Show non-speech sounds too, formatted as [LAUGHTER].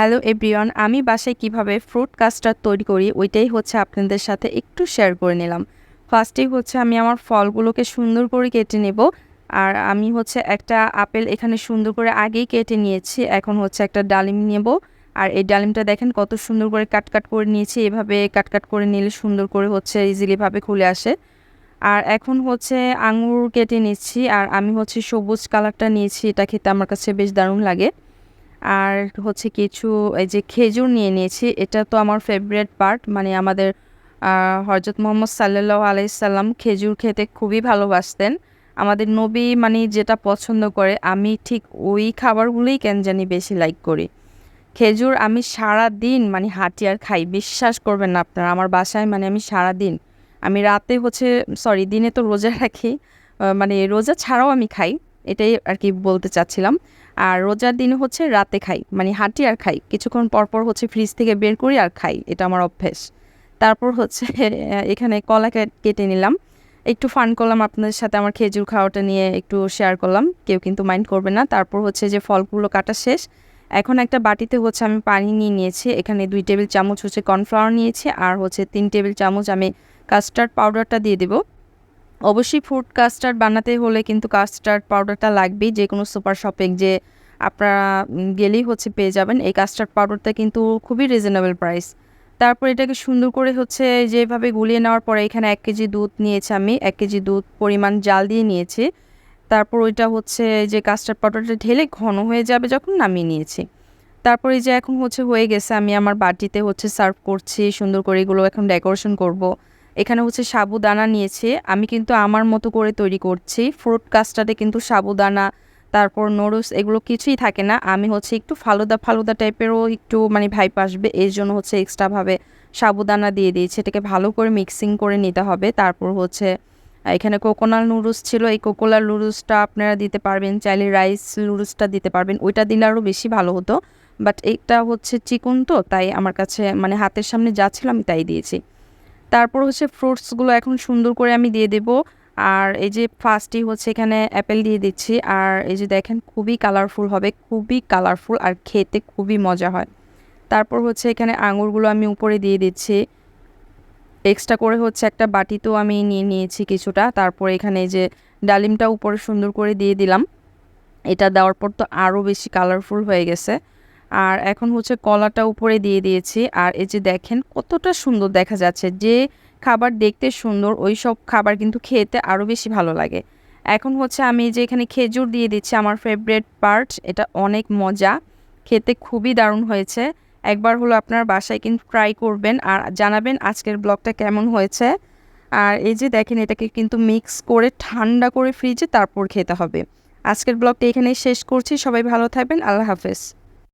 Hello everyone, আমি বাসায় কীভাবে ফ্রুট কাস্টার্ড তৈরি করি ওইটাই হচ্ছে আপনাদের সাথে একটু শেয়ার করে নিলাম। ফার্স্টেই হচ্ছে আমি আমার ফলগুলোকে সুন্দর করে কেটে নেব। আর আমি হচ্ছে একটা আপেল এখানে সুন্দর করে আগেই কেটে নিয়েছি, এখন হচ্ছে একটা ডালিম নেব। আর এই ডালিমটা দেখেন কত সুন্দর করে কাট কাট করে নিয়েছি, এভাবে কাট কাট করে নিলে সুন্দর করে হচ্ছে ইজিলিভাবে খুলে আসে। আর এখন হচ্ছে আঙুর কেটে নিচ্ছি, আর আমি হচ্ছে সবুজ কালারটা নিয়েছি, এটা খেতে আমার কাছে বেশ দারুণ লাগে। আর হচ্ছে কিছু, এই যে খেজুর নিয়ে নিয়েছি, এটা তো আমার ফেভারিট পার্ট মানে আমাদের হরজত মোহাম্মদ সাল্লাহ আলাইসাল্লাম খেজুর খেতে খুবই ভালোবাসতেন। আমাদের নবী মানে যেটা পছন্দ করে, আমি ঠিক ওই খাবারগুলোই কেন জানি বেশি লাইক করি। খেজুর আমি সারা দিন মানে হাঁটি আর খাই, বিশ্বাস করবেন না আপনারা, আমার বাসায় মানে আমি সারা দিন আমি রাতে হচ্ছে সরি দিনে তো রোজা রাখি মানে রোজা ছাড়াও আমি খাই, এটাই আর কি বলতে চাচ্ছিলাম। আর রোজার দিনে হচ্ছে রাতে খাই মানে হাঁটি আর খাই। কিছুক্ষণ পর পর হচ্ছে ফ্রিজ থেকে বের করি আর খাই, এটা আমার অভ্যেস। তারপর হচ্ছে [LAUGHS] এখানে কলা কেটে নিলাম। একটু ফান করলাম আপনাদের সাথে, আমার খেজুর খাওয়াটা নিয়ে একটু শেয়ার করলাম। কেউ কিন্তু মাইন্ড করবে না। তারপর হচ্ছে যে ফলগুলো কাটা শেষ। এখন একটা বাটিতে হচ্ছে আমি পানি নিয়ে নিয়েছি। এখানে দুই টেবিল চামচ হচ্ছে কর্নফ্লাওয়ার নিয়েছি। আর হচ্ছে তিন টেবিল চামচ আমি কাস্টার্ড পাউডারটা দিয়ে দেবো। অবশ্যই ফ্রুট কাস্টার্ড বানাতে হলে কিন্তু কাস্টার্ড পাউডারটা লাগবেই, যে কোনো সুপার শপে যে আপনারা গেলেই হচ্ছে পেয়ে যাবেন। এই কাস্টার্ড পাউডারটা কিন্তু খুবই রিজনেবল প্রাইস তারপর এটাকে সুন্দর করে হচ্ছে যেভাবে গুলিয়ে নেওয়ার পরে এখানে এক কেজি দুধ নিয়েছি আমি, এক কেজি দুধ পরিমাণ জাল দিয়ে নিয়েছি। তারপর ওইটা হচ্ছে যে কাস্টার্ড পাউডারটা ঢেলে ঘন হয়ে যাবে যখন নামিয়ে নিয়েছি। তারপরে যে এখন হচ্ছে হয়ে গেছে, আমি আমার বাটিতে হচ্ছে সার্ভ করছি, সুন্দর করে এগুলো এখন ডেকোরেশন করব। এখানে হচ্ছে সাবুদানা নিয়েছি। আমি কিন্তু আমার মতো করে তৈরি করছি। ফ্রুট কাস্টার্ডে কিন্তু সাবুদানা, তারপর নরুস এগুলো কিছুই থাকে না। আমি হচ্ছে একটু ফালুদা ফালুদা টাইপেরও একটু মানে ভাইপ আসবে। এর জন্য হচ্ছে এক্সট্রাভাবে সাবুদানা দিয়ে দিয়েছি। এটাকে ভালো করে মিক্সিং করে নিতে হবে। তারপর হচ্ছে এখানে কোকোনাল নুডলস ছিল। এই কোকোনাল নুডলসটা আপনারা দিতে পারবেন। চাইলে রাইস নুডলসটা দিতে পারবেন। ওইটা দিলে আরও বেশি ভালো হতো। বাট এটা হচ্ছে চিকন তো, তাই আমার কাছে মানে হাতের সামনে যা ছিল আমি তাই দিয়েছি। তারপর হচ্ছে ফ্রুটসগুলো এখন সুন্দর করে আমি দিয়ে দেব। আর এই যে ফার্স্টই হচ্ছে এখানে অ্যাপেল দিয়ে দিচ্ছি। আর এই যে দেখেন খুবই কালারফুল হবে, খুবই কালারফুল আর খেতে খুবই মজা হয়। তারপর হচ্ছে এখানে আঙুরগুলো আমি উপরে দিয়ে দিচ্ছি। এক্সট্রা করে হচ্ছে একটা বাটিতেও আমি নিয়ে নিয়েছি কিছুটা। তারপর এখানে যে ডালিমটা উপরে সুন্দর করে দিয়ে দিলাম। এটা দেওয়ার পর তো আরও বেশি কালারফুল হয়ে গেছে। আর এখন হচ্ছে কলাটা উপরে দিয়ে দিয়েছি। আর এই যে দেখেন কতটা সুন্দর দেখা যাচ্ছে, যে খাবার দেখতে সুন্দর, ওই সব খাবার কিন্তু খেতে আরও বেশি ভালো লাগে। এখন হচ্ছে আমি যে এখানে খেজুর দিয়ে দিচ্ছি, আমার ফেভারিট পার্ট এটা অনেক মজা, খেতে খুবই দারুণ হয়েছে। একবার হলো আপনার বাসায় কিন্তু ট্রাই করবেন আর জানাবেন আজকের ব্লগটা কেমন হয়েছে। আর এই যে দেখেন এটাকে কিন্তু মিক্স করে ঠান্ডা করে ফ্রিজে তারপর খেতে হবে। আজকের ব্লগটা এখানেই শেষ করছি, সবাই ভালো থাকবেন, আল্লাহ হাফেজ।